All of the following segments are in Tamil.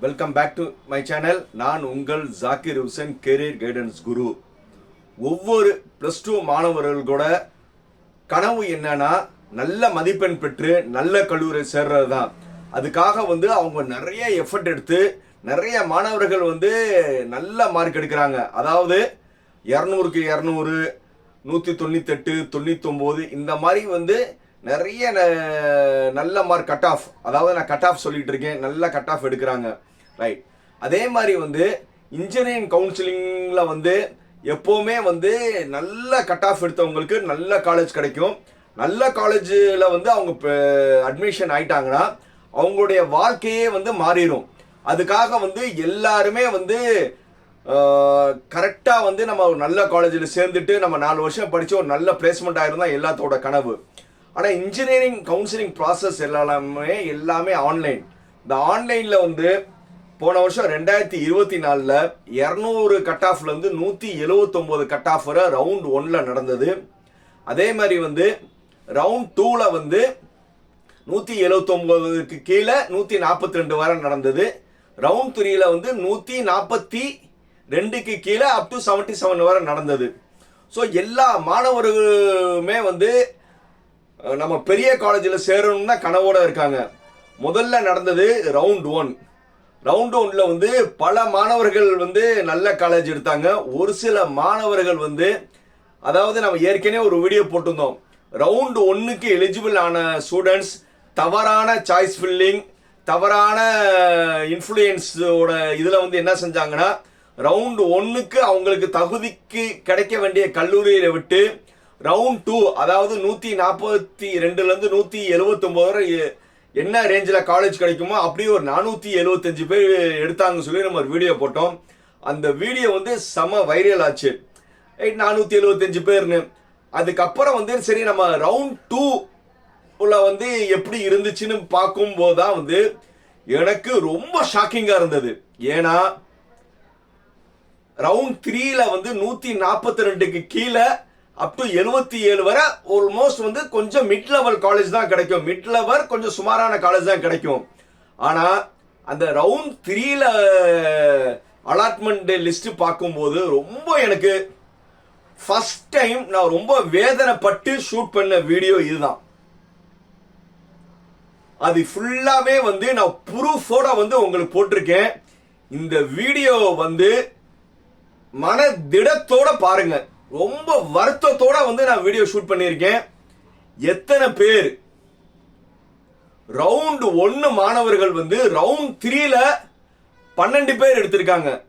Welcome back to my channel நான் உங்கள் ஜாக்கிர் ஹுசேன் கெரியர் கைடன்ஸ் குரு ஒவ்வொரு ப்ளஸ் டூ மாணவர்கள் கூட கனவு என்னன்னா நல்ல மதிப்பெண் பெற்று நல்ல கல்லூரி சேர்றது தான் அதுக்காக வந்து அவங்க நிறைய எஃபர்ட் எடுத்து நிறைய மாணவர்கள் வந்து நல்ல மார்க் எடுக்கிறாங்க. அதாவது இரநூறுக்கு இரநூறு நூற்றி தொண்ணூத்தெட்டு தொண்ணூத்தொம்போது இந்த மாதிரி வந்து நிறைய ந- நல்ல மார்க் கட் ஆஃப் அதாவது நான் கட் ஆஃப் சொல்லிட்டு இருக்கேன். நல்ல கட் ஆஃப் எடுக்கிறாங்க. ரைட் அதே மாதிரி வந்து இன்ஜினியரிங் கவுன்சிலிங்கில் வந்து எப்போவுமே வந்து நல்ல கட் ஆஃப் எடுத்தவங்களுக்கு நல்ல காலேஜ் கிடைக்கும். நல்ல காலேஜில் வந்து அவங்க அட்மிஷன் ஆயிட்டாங்கன்னா அவங்களுடைய வாழ்க்கையே வந்து மாறிடும் அதுக்காக வந்து எல்லாருமே வந்து கரெக்டாக வந்து நம்ம ஒரு நல்ல காலேஜில் சேர்ந்துட்டு நம்ம நாலு வருஷம் படித்து ஒரு நல்ல பிளேஸ்மெண்ட் ஆயிருந்தா எல்லாத்தோட கனவு. ஆனால் இன்ஜினியரிங் கவுன்சிலிங் ப்ராசஸ் எல்லாமே எல்லாமே ஆன்லைன் இந்த ஆன்லைனில் வந்து போன வருஷம் ரெண்டாயிரத்தி இருபத்தி நாலில் இரநூறு கட் ஆஃப்லேருந்து நூற்றி எழுவத்தொம்போது கட் ஆஃப் வரை ரவுண்ட் ஒன்னில் நடந்தது. அதே மாதிரி வந்து ரவுண்ட் டூவில் வந்து நூற்றி எழுவத்தொம்போதுக்கு கீழே நூற்றி நாற்பத்தி ரெண்டு வரை நடந்தது. ரவுண்ட் த்ரீயில் வந்து நூற்றி நாற்பத்தி ரெண்டுக்கு கீழே அப் டு செவன்ட்டி செவன் வரை நடந்தது. ஸோ எல்லா மாணவர்களுமே வந்து நம்ம பெரிய காலேஜில் சேரணும்னு தான் கனவோட இருக்காங்க. முதல்ல நடந்தது ரவுண்ட் ஒன் ரவுண்ட் ஒன்ல வந்து பல மாணவர்கள் வந்து நல்ல காலேஜ் எடுத்தாங்க. ஒரு சில மாணவர்கள் வந்து அதாவது நம்ம ஏற்கனவே ஒரு வீடியோ போட்டிருந்தோம். ரவுண்ட் ஒன்னுக்கு எலிஜிபிள் ஆன ஸ்டூடெண்ட்ஸ் தவறான சாய்ஸ் ஃபில்லிங் தவறான இன்ஃப்ளூயன்ஸோட இதில் வந்து என்ன செஞ்சாங்கன்னா ரவுண்ட் ஒன்னுக்கு அவங்களுக்கு தகுதிக்கு கிடைக்க வேண்டிய கல்லூரியை விட்டு ரவுண்ட் டூ அதாவது நூற்றி நாற்பத்தி ரெண்டுலேருந்து நூற்றி எழுபத்தொம்போது வரை என்ன ரேஞ்சில் காலேஜ் கிடைக்குமோ அப்படியே ஒரு நானூற்றி எழுபத்தஞ்சு பேர் எடுத்தாங்கன்னு சொல்லி நம்ம ஒரு வீடியோ போட்டோம். அந்த வீடியோ வந்து செம வைரல் ஆச்சு. ரைட் நானூற்றி எழுபத்தஞ்சு பேர்னு. அதுக்கப்புறம் வந்து சரி நம்ம ரவுண்ட் டூ உள்ள வந்து எப்படி இருந்துச்சுன்னு பார்க்கும்போது தான் வந்து எனக்கு ரொம்ப ஷாக்கிங்காக இருந்தது. ஏன்னா ரவுண்ட் த்ரீல வந்து நூற்றி நாற்பத்தி ரெண்டுக்கு கீழே அப் டு எழுபத்தி ஏழு வரை ஆல்மோஸ்ட் வந்து கொஞ்சம் மிட் லெவல் காலேஜ் தான் கிடைக்கும். மிட் லெவல் கொஞ்சம் சுமாரான காலேஜ் தான் கிடைக்கும். ஆனால் அந்த ரவுண்ட் த்ரீல அலாட்மெண்ட் லிஸ்ட் பார்க்கும்போது ரொம்ப எனக்கு ஃபர்ஸ்ட் டைம் நான் ரொம்ப வேதனைப்பட்டு ஷூட் பண்ண வீடியோ இதுதான். அது ஃபுல்லாவே வந்து நான் ப்ரூஃபோட வந்து உங்களுக்கு போட்டிருக்கேன். இந்த வீடியோ வந்து மன திடத்தோட பாருங்கள் ரொம்ப வருத்தத்தோட வந்து நான் வீடியோ ஷூட் பண்ணியிருக்கேன். எத்தனை பேர்? ரவுண்ட் ஒன்று மாணவர்கள் வந்து ரவுண்ட் த்ரீல பன்னெண்டு பேர் எடுத்திருக்காங்க.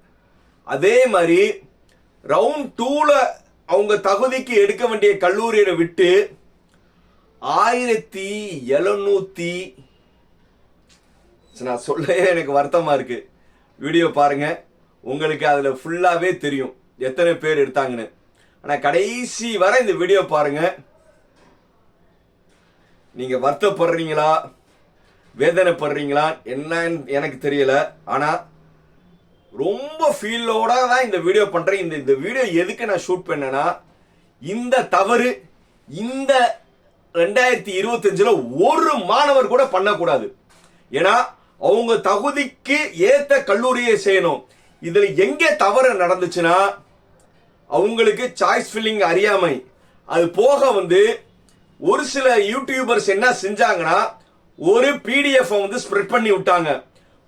அதே மாதிரி ரவுண்ட் டூல அவங்க தகுதிக்கு எடுக்க வேண்டிய கல்லூரியை விட்டு ஆயிரத்தி எழுநூத்தி நான் சொல்லவே எனக்கு வருத்தமா இருக்கு. வீடியோ பாருங்க. உங்களுக்கு அதுல ஃபுல்லாவே தெரியும். எத்தனை பேர் எடுத்தாங்கன்னு. ஆனால் கடைசி வரை இந்த வீடியோ பாருங்க. நீங்கள் வருத்தப்படுறீங்களா? வேதனைப்படுறீங்களா? என்னன்னு எனக்கு தெரியல. ஆனால் ரொம்ப ஃபீலோட தான் இந்த வீடியோ பண்ணுறேன் இந்த இந்த வீடியோ எதுக்கு நான் ஷூட் பண்ணேன்னா இந்த தவறு இந்த ரெண்டாயிரத்தி இருபத்தஞ்சில் ஒரு மாணவர் கூட பண்ணக்கூடாது. ஏன்னா அவங்க தகுதிக்கு ஏற்ற கல்லூரியை செய்யணும். இதில் எங்கே தவறு நடந்துச்சுன்னா அவங்களுக்கு சாய்ஸ் ஃபில்லிங் அறியாமை. அது போக வந்து ஒரு சில யூடியூபர்ஸ் என்ன செஞ்சாங்கன்னா ஒரு பிடிஎஃப் வந்து ஸ்ப்ரெட் பண்ணி விட்டாங்க.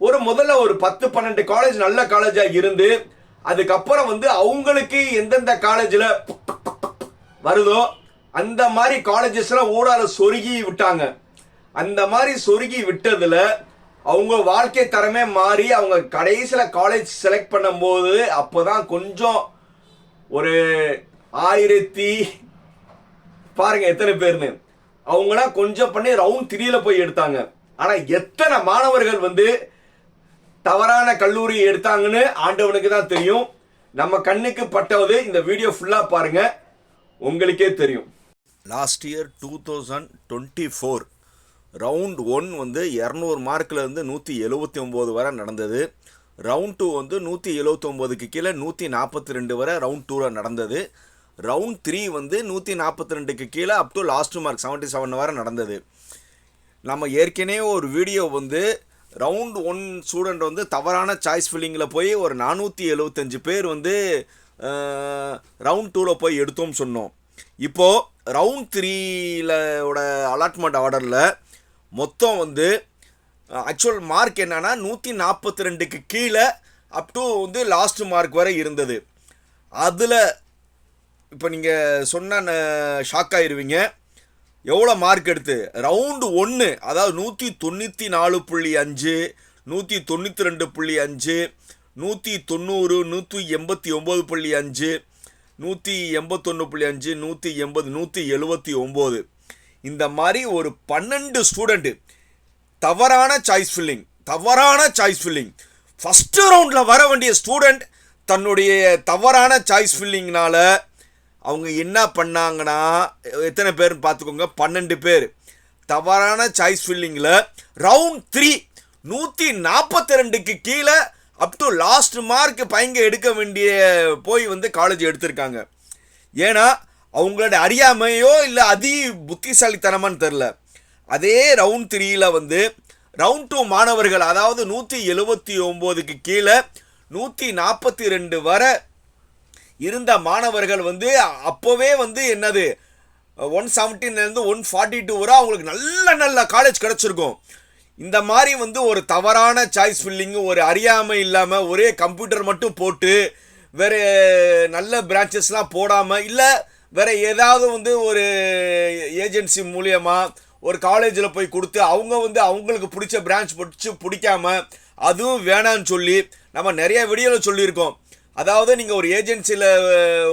ஒரு முதல்ல ஒரு பத்து பன்னெண்டு காலேஜ் நல்ல காலேஜாக இருந்து அதுக்கப்புறம் வந்து அவங்களுக்கு எந்தெந்த காலேஜில் வருதோ அந்த மாதிரி காலேஜஸ்லாம் ஊடால சொருகி விட்டாங்க. அந்த மாதிரி சொருகி விட்டதில் அவங்க வாழ்க்கை தரமே மாறி அவங்க கடைசியில் காலேஜ் செலக்ட் பண்ணும்போது அப்போ தான் கொஞ்சம் ஒரு ஆயிரத்தி பாருங்க எத்தனை பேர்னு அவங்களாம் கொஞ்சம் பண்ணி ரவுண்ட் த்ரீல போய் எடுத்தாங்க. ஆனா எத்தனை மாணவர்கள் வந்து தவறான கல்லூரி எடுத்தாங்கன்னு ஆண்டவனுக்கு தான் தெரியும். நம்ம கண்ணுக்கு பட்டவது இந்த வீடியோ ஃபுல்லா பாருங்க. உங்களுக்கே தெரியும். Last year two thousand twenty four round one வந்து இரநூறு மார்க்கில் இருந்து நூற்றி எழுபத்தி ஒம்பது வரை நடந்தது. ரவுண்ட் டூ வந்து நூற்றி எழுபத்தொம்போதுக்கு கீழே நூற்றி நாற்பத்தி ரெண்டு வரை ரவுண்ட் டூவில் நடந்தது. ரவுண்ட் த்ரீ வந்து நூற்றி நாற்பத்தி ரெண்டுக்கு கீழே up to last mark seventy seven வரை நடந்தது. நம்ம ஏற்கனவே ஒரு வீடியோ வந்து ரவுண்ட் ஒன் ஸ்டூடெண்ட் வந்து தவறான சாய்ஸ் ஃபில்லிங்கில் போய் ஒரு நானூற்றி எழுபத்தஞ்சு பேர் வந்து ரவுண்ட் டூவில் போய் எடுத்தோம் சொன்னோம். இப்போது ரவுண்ட் த்ரீலோட அலாட்மெண்ட் ஆர்டரில் மொத்தம் வந்து ஆக்சுவல் மார்க் என்னன்னா நூற்றி நாற்பத்தி ரெண்டுக்கு கீழே அப் டு வந்து லாஸ்ட் மார்க் வரை இருந்தது. அதில் இப்போ நீங்கள் சொன்ன ஷாக் ஆயிடுவீங்க எவ்வளோ மார்க் எடுத்து? ரவுண்டு ஒன்று அதாவது நூற்றி தொண்ணூற்றி நாலு புள்ளி அஞ்சு நூற்றி தொண்ணூற்றி ரெண்டு புள்ளி அஞ்சு நூற்றி தொண்ணூறு நூற்றி எண்பத்தி ஒம்பது புள்ளி அஞ்சு நூற்றி எண்பத்தொன்று புள்ளி அஞ்சு நூற்றி எண்பது நூற்றி எழுபத்தி ஒம்பது இந்த மாதிரி ஒரு பன்னெண்டு ஸ்டூடெண்ட்டு தவறான சாய்ஸ் ஃபில்லிங் தவறான சாய்ஸ் ஃபில்லிங் ஃபஸ்ட்டு ரவுண்டில் வர வேண்டிய ஸ்டூடெண்ட் தன்னுடைய தவறான சாய்ஸ் ஃபில்லிங்னால் அவங்க என்ன பண்ணாங்கன்னா எத்தனை பேர்னு பார்த்துக்கோங்க பன்னெண்டு பேர். தவறான சாய்ஸ் ஃபில்லிங்கில் ரவுண்ட் த்ரீ நூற்றி நாற்பத்தி ரெண்டுக்கு கீழே அப் டு லாஸ்ட் மார்க் பையங்க எடுக்க வேண்டிய போய் வந்து காலேஜ் எடுத்திருக்காங்க. ஏன்னா அவங்களோட அறியாமையோ இல்லை அதி புத்திசாலித்தனமான்னு தெரில அதே ரவுண்ட் த்ரீயில் வந்து ரவுண்ட் டூ மாணவர்கள் அதாவது நூற்றி எழுபத்தி ஒம்போதுக்கு கீழே நூற்றி நாற்பத்தி ரெண்டு வர இருந்த மாணவர்கள் வந்து அப்போவே வந்து என்னது ஒன் செவன்டீன்லேருந்து ஒன் ஃபார்ட்டி டூ வரை அவங்களுக்கு நல்ல நல்ல காலேஜ் கிடச்சிருக்கும். இந்த மாதிரி வந்து ஒரு தவறான சாய்ஸ் ஃபில்லிங்கு ஒரு அறியாமை இல்லாமல் ஒரே கம்ப்யூட்டர் மட்டும் போட்டு வேறு நல்ல பிரான்ச்சஸ்லாம் போடாமல் இல்லை வேறு ஏதாவது வந்து ஒரு ஏஜென்சி மூலியமாக ஒரு காலேஜில் போய் கொடுத்து அவங்க வந்து அவங்களுக்கு பிடிச்ச பிரான்ச் பிடிச்சி பிடிக்காம அதுவும் வேணான்னு சொல்லி நம்ம நிறைய வீடியோவில் சொல்லியிருக்கோம். அதாவது நீங்கள் ஒரு ஏஜென்சியில்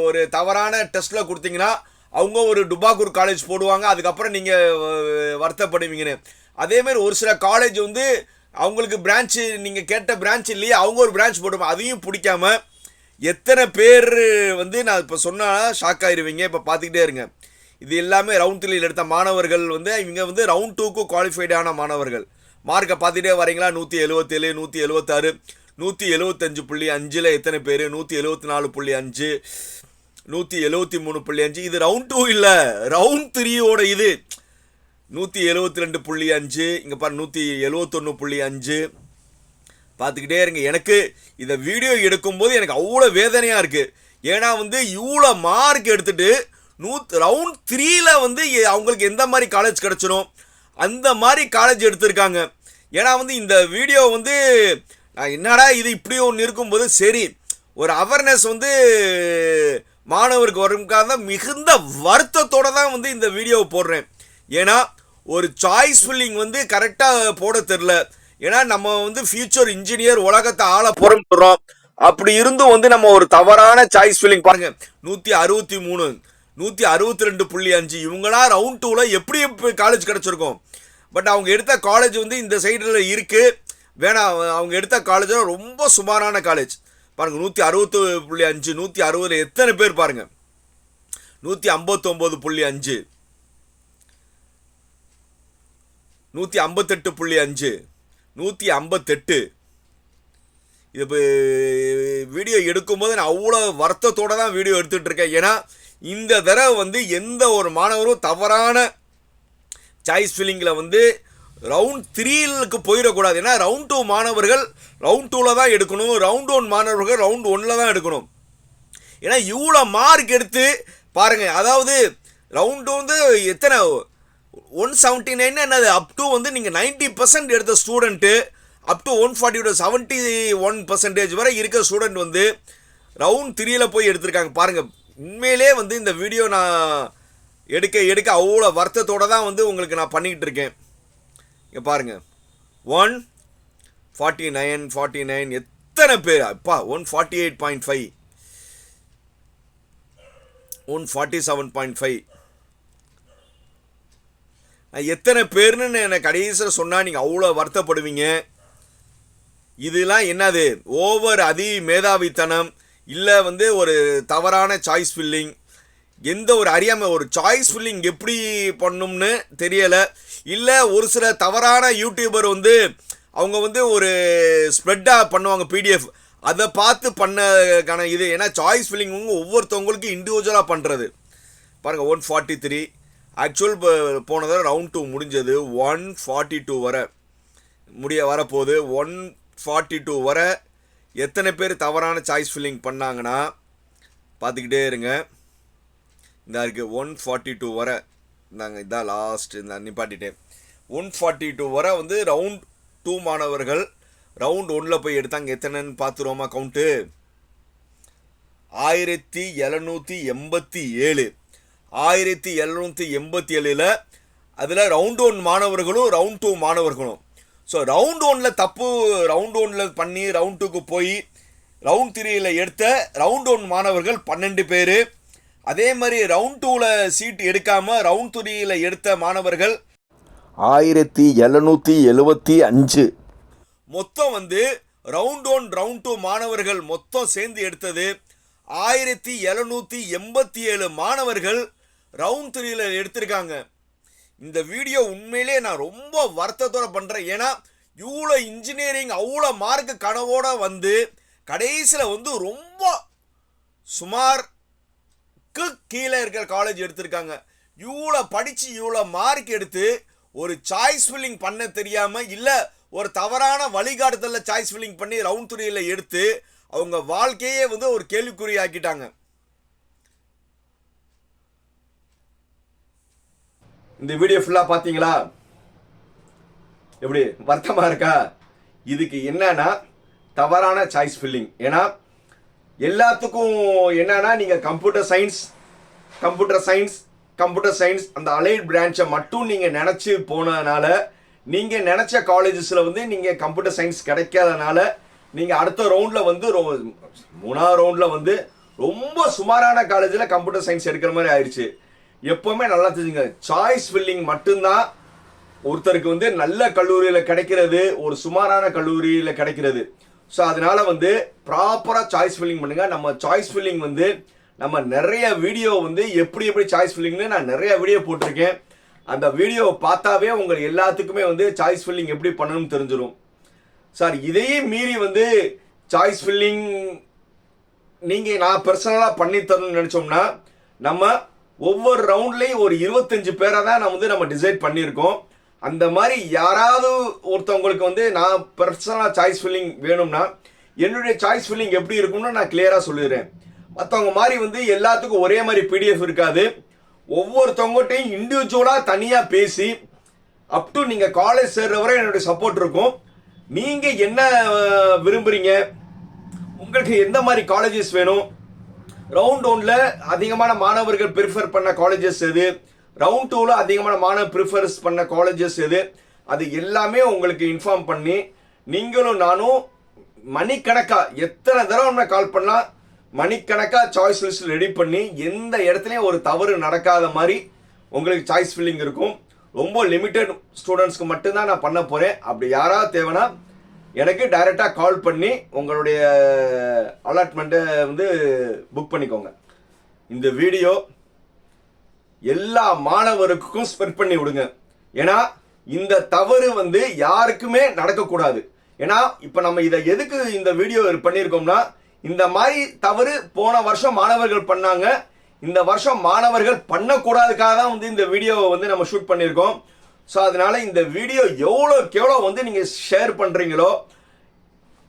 ஒரு தவறான டெஸ்ட்டில் கொடுத்தீங்கன்னா அவங்க ஒரு டுபாக்கூர் காலேஜ் போடுவாங்க. அதுக்கப்புறம் நீங்கள் வருத்தப்படுவீங்கன்னு. அதேமாரி ஒரு சில காலேஜ் வந்து அவங்களுக்கு பிரான்ச்சு நீங்கள் கேட்ட பிரான்ச் இல்லையே அவங்க ஒரு பிரான்ச் போட்டுப்பாங்க. அதையும் பிடிக்காம எத்தனை பேர் வந்து நான் இப்போ சொன்னால் ஷாக் ஆயிடுவீங்க இப்போ பார்த்துக்கிட்டே இருங்க. இது எல்லாமே ரவுண்ட் த்ரீயில் எடுத்த மாணவர்கள் வந்து இவங்க வந்து ரவுண்ட் டூக்கு குவாலிஃபைடான மாணவர்கள். மார்க்கை பார்த்துட்டே வரீங்களா? நூற்றி எழுபத்தேழு நூற்றி எழுபத்தாறு நூற்றி எழுபத்தஞ்சு புள்ளி அஞ்சில் எத்தனை பேர்? நூற்றி எழுபத்தி நாலு புள்ளி அஞ்சு நூற்றி எழுபத்தி மூணு புள்ளி அஞ்சு. இது ரவுண்ட் டூ இல்லை. ரவுண்ட் த்ரீயோட இது. நூற்றி எழுபத்தி ரெண்டு புள்ளி அஞ்சு இங்கே பாரு நூற்றி எழுபத்தொன்று புள்ளி அஞ்சு. பார்த்துக்கிட்டே இருங்க. எனக்கு இதை வீடியோ எடுக்கும்போது எனக்கு அவ்வளோ வேதனையாக இருக்குது ஏன்னா வந்து இவ்வளோ மார்க் எடுத்துகிட்டு நூத் ரவுண்ட் த்ரீல வந்து எ- அவங்களுக்கு எந்த மாதிரி காலேஜ் கிடச்சிடும் அந்த மாதிரி காலேஜ் எடுத்திருக்காங்க. ஏன்னா வந்து இந்த வீடியோ வந்து நான் என்னடா இது இப்படி ஒன்று இருக்கும்போது சரி ஒரு அவேர்னஸ் வந்து மாணவருக்கு வரும்காக தான் மிகுந்த வருத்தத்தோட தான் வந்து இந்த வீடியோவை போடுறேன். ஏன்னா ஒரு சாய்ஸ் ஃபில்லிங் வந்து கரெக்டாக போட தெரில ஏன்னா நம்ம வந்து ஃபியூச்சர் இன்ஜினியர் உலகத்தை ஆள போகிறோம் அப்படி இருந்தும் வந்து நம்ம ஒரு தவறான சாய்ஸ் ஃபில்லிங் பாருங்கள் நூற்றி அறுபத்தி மூணு. நூற்றி அறுபத்தி ரெண்டு புள்ளி அஞ்சு. இவங்களாம் ரவுண்ட் டூவில் எப்படி காலேஜ் கிடச்சிருக்கும். பட் அவங்க எடுத்த காலேஜ் வந்து இந்த சைடில் இருக்குது வேணாம் அவங்க எடுத்த காலேஜ் ரொம்ப சுமாரான காலேஜ் பாருங்கள் நூற்றி அறுபத்து புள்ளி அஞ்சு நூற்றி அறுபதில் எத்தனை பேர் பாருங்கள் நூற்றி ஐம்பத்தொம்போது புள்ளி அஞ்சு. நூற்றி ஐம்பத்தெட்டு புள்ளி அஞ்சு. நூற்றி ஐம்பத்தெட்டு. இது இப்போ வீடியோ எடுக்கும்போது நான் அவ்வளோ வருத்தத்தோடு தான் வீடியோ எடுத்துகிட்டு இருக்கேன் ஏன்னா இந்த தடவை வந்து எந்த ஒரு மாணவரும் தவறான சாய்ஸ் ஃபில்லிங்கில் வந்து ரவுண்ட் த்ரீலுக்கு போயிடக்கூடாது. ஏன்னா ரவுண்ட் டூ மாணவர்கள் ரவுண்ட் டூவில் தான் எடுக்கணும். ரவுண்ட் ஒன் மாணவர்கள் ரவுண்ட் ஒன்னில் தான் எடுக்கணும். ஏன்னா இவ்வளோ மார்க் எடுத்து பாருங்கள் அதாவது ரவுண்டு வந்து எத்தனை? ஒன் செவன்ட்டி நைன் என்னது? அப் டூ வந்து நீங்கள் நைன்ட்டி பர்சன்ட் எடுத்த ஸ்டூடெண்ட்டு அப் டு ஒன் ஃபார்ட்டியோட செவன்ட்டி ஒன் பர்சன்டேஜ் வரை இருக்க ஸ்டூடெண்ட் வந்து ரவுண்ட் த்ரீயில் போய் எடுத்திருக்காங்க. பாருங்கள் உண்மையிலே வந்து இந்த வீடியோ நான் எடுக்க எடுக்க அவ்வளோ வருத்தத்தோடு தான் வந்து உங்களுக்கு நான் பண்ணிக்கிட்டு இருக்கேன். இங்கே பாருங்கள் one forty nine forty nine எத்தனை பேர்? அப்பா one forty eight point five one forty seven point five எத்தனை பேர்னு என்னை கடைசியில் சொன்னால் நீங்கள் அவ்வளோ வருத்தப்படுவீங்க. இதெல்லாம் என்னது? ஓவர் அதி மேதாவித்தனம் இல்லை வந்து ஒரு தவறான சாய்ஸ் ஃபில்லிங் எந்த ஒரு அறியாமை ஒரு சாய்ஸ் ஃபில்லிங் எப்படி பண்ணும்னு தெரியலை. இல்லை ஒரு சில தவறான யூடியூபர் வந்து அவங்க வந்து ஒரு ஸ்ப்ரெட்டாக பண்ணுவாங்க பிடிஎஃப் அதை பார்த்து பண்ணக்கான இது ஏன்னா சாய்ஸ் ஃபில்லிங் ஒவ்வொருத்தவங்களுக்கும் இண்டிவிஜுவலாக பண்ணுறது பாருங்கள் ஒன் ஃபார்ட்டி த்ரீ ஆக்சுவல் போனதை ரவுண்ட் டூ முடிஞ்சது. ஒன் ஃபார்ட்டி டூ வரை முடிய வரப்போகுது. ஒன் ஃபார்ட்டி டூ வர எத்தனை பேர் தவறான சாய்ஸ் ஃபில்லிங் பண்ணாங்கன்னா பார்த்துக்கிட்டே இருங்க. இந்த இருக்குது ஒன் ஃபார்ட்டி டூ வர. இந்தாங்க இதான் லாஸ்ட் இந்த நிப்பாட்டிட்டேன். ஒன் ஃபார்ட்டி டூ வர வந்து ரவுண்ட் டூ மாணவர்கள் ரவுண்ட் ஒன்றில் போய் எடுத்தாங்க. எத்தனைன்னு பார்த்துருவோமா கவுண்ட்டு ஆயிரத்தி எழுநூற்றி எண்பத்தி ஏழு. ஆயிரத்தி எழுநூற்றி எண்பத்தி ஏழில் அதில் ரவுண்ட் ஒன் மாணவர்களும் ரவுண்ட் டூ மாணவர்களும். ஸோ ரவுண்ட் ஒனில் தப்பு ரவுண்ட் ஒனில் பண்ணி ரவுண்ட் டூக்கு போய் ரவுண்ட் த்ரீயில் எடுத்த ரவுண்ட் ஒன் மாணவர்கள் பன்னெண்டு பேர். அதே மாதிரி ரவுண்ட் டூவில் சீட் எடுக்காமல் ரவுண்ட் த்ரீயில் எடுத்த மாணவர்கள் ஆயிரத்தி எழுநூற்றி எழுபத்தி அஞ்சு. மொத்தம் வந்து ரவுண்ட் ஒன் ரவுண்ட் டூ மாணவர்கள் மொத்தம் சேர்ந்து எடுத்தது ஆயிரத்தி எழுநூற்றி எண்பத்தி ஏழு மாணவர்கள் ரவுண்ட் த்ரீல எடுத்திருக்காங்க. இந்த வீடியோ உண்மையிலே நான் ரொம்ப வருத்தத்தோட பண்ணுறேன் ஏன்னா இவ்வளோ இன்ஜினியரிங் அவ்வளோ மார்க்கு கனவோட வந்து கடைசியில் வந்து ரொம்ப சுமார்க்கு கீழே இருக்கிற காலேஜ் எடுத்திருக்காங்க. இவ்வளோ படித்து இவ்வளோ மார்க் எடுத்து ஒரு சாய்ஸ் ஃபில்லிங் பண்ண தெரியாமல் இல்லை ஒரு தவறான வழிகாட்டுதலில் சாய்ஸ் ஃபில்லிங் பண்ணி ரவுண்ட் துறையில் எடுத்து அவங்க வாழ்க்கையே வந்து ஒரு கேள்விக்குறி ஆக்கிட்டாங்க இந்த வீடியோ ஃபுல்லாக பார்த்தீங்களா? எப்படி வருத்தமாக இருக்கா? இதுக்கு என்னன்னா தவறான சாய்ஸ் ஃபில்லிங் ஏன்னா எல்லாத்துக்கும் என்னன்னா நீங்கள் computer science computer science computer science அந்த அலைட் பிரான்ச்சை மட்டும் நீங்கள் நினச்சி போனதுனால நீங்கள் நினச்ச காலேஜஸில் வந்து நீங்கள் கம்ப்யூட்டர் சயின்ஸ் கிடைக்காதனால நீங்கள் அடுத்த ரவுண்டில் வந்து ரொ- மூணாவது ரவுண்டில் வந்து ரொம்ப சுமாரான காலேஜில் கம்ப்யூட்டர் சயின்ஸ் எடுக்கிற மாதிரி ஆயிடுச்சு எப்போவுமே நல்லா தெரிஞ்சுங்க. சாய்ஸ் ஃபில்லிங் மட்டும்தான் ஒருத்தருக்கு வந்து நல்ல கல்லூரியில் கிடைக்கிறது ஒரு சுமாரான கல்லூரியில் கிடைக்கிறது. ஸோ அதனால வந்து ப்ராப்பராக சாய்ஸ் ஃபில்லிங் பண்ணுங்கள் நம்ம சாய்ஸ் ஃபில்லிங் வந்து நம்ம நிறைய வீடியோ வந்து எப்படி எப்படி சாய்ஸ் ஃபில்லிங்னு நான் நிறைய வீடியோ போட்டிருக்கேன். அந்த வீடியோவை பார்த்தாவே உங்கள் எல்லாத்துக்குமே வந்து சாய்ஸ் ஃபில்லிங் எப்படி பண்ணணும்னு தெரிஞ்சிடும் சார் இதையே மீறி வந்து சாய்ஸ் ஃபில்லிங் நீங்கள் நான் பர்சனலாக பண்ணி தரணும்னு நினச்சோம்னா நம்ம ஒவ்வொரு ரவுண்ட்லேயும் ஒரு இருபத்தஞ்சு பேரை தான் நான் வந்து நம்ம டிசைட் பண்ணியிருக்கோம். அந்த மாதிரி யாராவது ஒருத்தவங்களுக்கு வந்து நான் பர்சனலாக சாய்ஸ் ஃபில்லிங் வேணும்னா என்னுடைய சாய்ஸ் ஃபில்லிங் எப்படி இருக்கும்னு நான் கிளியராக சொல்லிடுறேன். மற்றவங்க மாதிரி வந்து எல்லாத்துக்கும் ஒரே மாதிரி பிடிஎஃப் இருக்காது. ஒவ்வொருத்தவங்ககிட்டையும் இண்டிவிஜுவலாக தனியாக பேசி அப் டு நீங்கள் காலேஜ் சேர்ற வரை என்னுடைய சப்போர்ட் இருக்கும். நீங்கள் என்ன விரும்புகிறீங்க விரும்புறீங்க? உங்களுக்கு எந்த மாதிரி காலேஜஸ் வேணும்? ரவுண்ட் ஒன்ல அதிகமான மாணவர்கள் ப்ரிஃபர் பண்ண காலேஜஸ் எது? ரவுண்ட் டூவில் அதிகமான மாணவர் ப்ரிஃபர்ஸ் பண்ண காலேஜஸ் எது? அது எல்லாமே உங்களுக்கு இன்ஃபார்ம் பண்ணி நீங்களும் நானும் மணிக்கணக்காக எத்தனை தடவை நம்ம கால் பண்ணால் மணிக்கணக்காக சாய்ஸ் லிஸ்ட் ரெடி பண்ணி எந்த இடத்துலையும் ஒரு தவறு நடக்காத மாதிரி உங்களுக்கு சாய்ஸ் ஃபில்லிங் இருக்கும். ரொம்ப லிமிட்டட் ஸ்டூடெண்ட்ஸ்க்கு மட்டும்தான் நான் பண்ண போகிறேன் அப்படி யாராவது தேவைன்னா எனக்கு டைரெக்டாக கால் பண்ணி உங்களுடைய அலாட்மெண்ட்டை வந்து புக் பண்ணிக்கோங்க. இந்த வீடியோ எல்லா மாணவருக்கும் ஸ்ப்ரெட் பண்ணி விடுங்க. ஏன்னா இந்த தவறு வந்து யாருக்குமே நடக்கக்கூடாது. ஏன்னா இப்போ நம்ம இதை எதுக்கு இந்த வீடியோ பண்ணியிருக்கோம்னா இந்த மாதிரி தவறு போன வருஷம் மாணவர்கள் பண்ணாங்க. இந்த வருஷம் மாணவர்கள் பண்ணக்கூடாதுக்காக தான் வந்து இந்த வீடியோவை வந்து நம்ம ஷூட் பண்ணியிருக்கோம். ஸோ அதனால இந்த வீடியோ எவ்வளோக்கு எவ்வளோ வந்து நீங்கள் ஷேர் பண்ணுறீங்களோ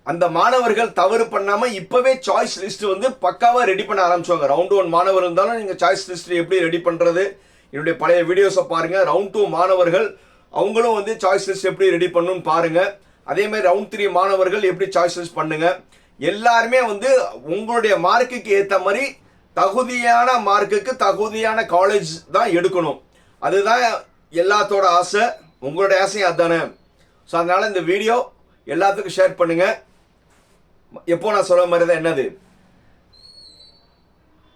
அந்த மாணவர்கள் தவறு பண்ணாமல் இப்போவே சாய்ஸ் லிஸ்ட் வந்து பக்காவாக ரெடி பண்ண ஆரம்பிச்சுவாங்க. ரவுண்ட் ஒன் மாணவர் இருந்தாலும் நீங்கள் சாய்ஸ் லிஸ்ட் எப்படி ரெடி பண்ணுறது என்னுடைய பழைய வீடியோஸை பாருங்கள் ரவுண்ட் டூ மாணவர்கள் அவங்களும் வந்து சாய்ஸ் லிஸ்ட் எப்படி ரெடி பண்ணணும்னு பாருங்கள் அதே மாதிரி ரவுண்ட் த்ரீ மாணவர்கள் எப்படி சாய்ஸ் லிஸ்ட் பண்ணுங்கள் எல்லாருமே வந்து உங்களுடைய மார்க்குக்கு ஏற்ற மாதிரி தகுதியான மார்க்குக்கு தகுதியான காலேஜ் தான் எடுக்கணும். அதுதான் எல்லாத்தோட ஆசை உங்களோட ஆசையும் அதுதானே ஸோ அதனால் இந்த வீடியோ எல்லாத்துக்கும் ஷேர் பண்ணுங்கள் எப்போ நான் சொல்ல மாதிரி தான் என்னது?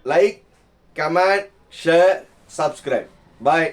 Like comment share subscribe bye